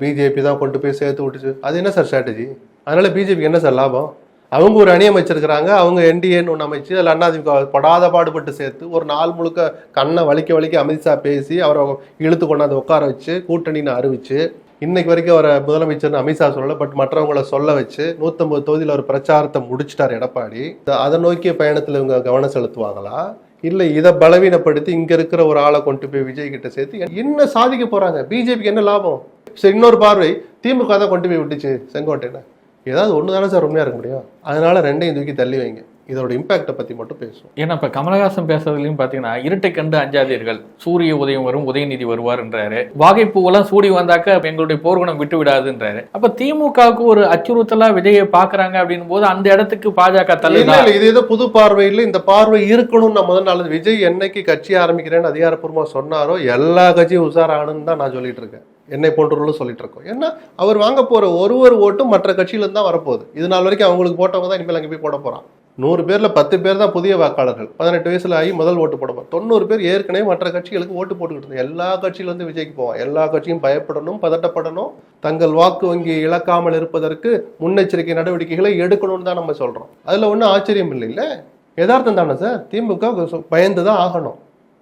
BJP தான் கொண்டு போய் சேர்த்து விட்டுச்சு. அது என்ன சார் ஸ்ட்ராட்டஜி அதனால பிஜேபிக்கு என்ன சார் லாபம்? அவங்க ஒரு அணி அமைச்சிருக்கிறாங்க அவங்க என்டிஏன்னு ஒன்று அமைச்சு அதில் அண்ணாதிமுக படாத பாடுபட்டு சேர்த்து ஒரு நாள் முழுக்க கண்ணை வலிக்க வலிக்க அமித்ஷா பேசி அவரை இழுத்து கொண்டாந்து உட்கார வச்சு கூட்டணின்னு அறிவிச்சு இன்னைக்கு வரைக்கும் அவரை முதலமைச்சர்னு அமித்ஷா சொல்லலை பட் மற்றவங்கள சொல்ல வச்சு நூற்றம்பது தொகுதியில் அவர் பிரச்சாரத்தை முடிச்சிட்டார் எடப்பாடி. அதை நோக்கிய பயணத்தில் இவங்க கவனம் செலுத்துவாங்களா? இல்லை இதை பலவீனப்படுத்தி இங்கே இருக்கிற ஒரு ஆளை கொண்டு போய் விஜய் கிட்ட சேர்த்து என்ன சாதிக்க போகிறாங்க பிஜேபிக்கு என்ன லாபம்? சரி இன்னொரு பார்வை. திமுக தான் கொண்டு போய் விட்டுச்சு செங்கோட்டையில். ஏதாவது ஒன்று தானே சார் உண்மையாக இருக்க முடியும்? அதனால ரெண்டையும் தூக்கி தள்ளி வைங்க. இதோட இம்பாக்டை பத்தி மட்டும் பேசுவோம். ஏன்னா இப்ப கமலஹாசன் பேசுறதுலயும் பாத்தீங்கன்னா இருட்டை கண்டு அஞ்சாதீர்கள். சூரிய உதயம் வரும் உதயநிதி வருவார்ன்றாரு வாகைப்பூவெல்லாம் சூடி வந்தாக்க எங்களுடைய போர்க்குணம் விட்டு விடாதுன்றாரு அப்ப திமுகவுக்கு ஒரு அச்சுறுத்தலா விஜயை பாக்குறாங்க அப்படின்னும் போது அந்த இடத்துக்கு பாஜக இல்ல இது ஏதோ புது பார்வையில் இந்த பார்வை இருக்கணும்னு நான் முதல் நாள் விஜய் என்னைக்கு கட்சி ஆரம்பிக்கிறேன்னு அதிகாரப்பூர்வமா சொன்னாரோ எல்லா கட்சியும் உஷாராகணும்னு தான் நான் சொல்லிட்டு இருக்கேன். என்னை போன்றவர்களும் சொல்லிட்டு இருக்கோம். ஏன்னா அவர் வாங்க போற ஒரு ஒரு ஓட்டும் மற்ற கட்சியில இருந்து தான் வரப்போகுது. இது நாள் வரைக்கும் அவங்களுக்கு போட்டவங்க தான் இனிமேல் அங்கே போய் போட போறான். நூறு பேரில் பத்து பேர் தான் புதிய வாக்காளர்கள். பதினெட்டு வயசில் ஆகி முதல் ஓட்டு போடுவோம் தொண்ணூறு பேர் ஏற்கனவே மற்ற கட்சிகளுக்கு ஓட்டு போட்டுக்கிட்டு இருந்தாங்க. எல்லா கட்சியில வந்து விஜய்க்கு போவோம் எல்லா கட்சியும் பயப்படணும் பதட்டப்படணும். தங்கள் வாக்கு வங்கி இழக்காமல் இருப்பதற்கு முன்னெச்சரிக்கை நடவடிக்கைகளை எடுக்கணும்னு தான் நம்ம சொல்கிறோம் அதில் ஒன்றும் ஆச்சரியம் இல்லைல்ல? யதார்த்தம் தானே சார்? திமுக பயந்து தான் ஆகணும்.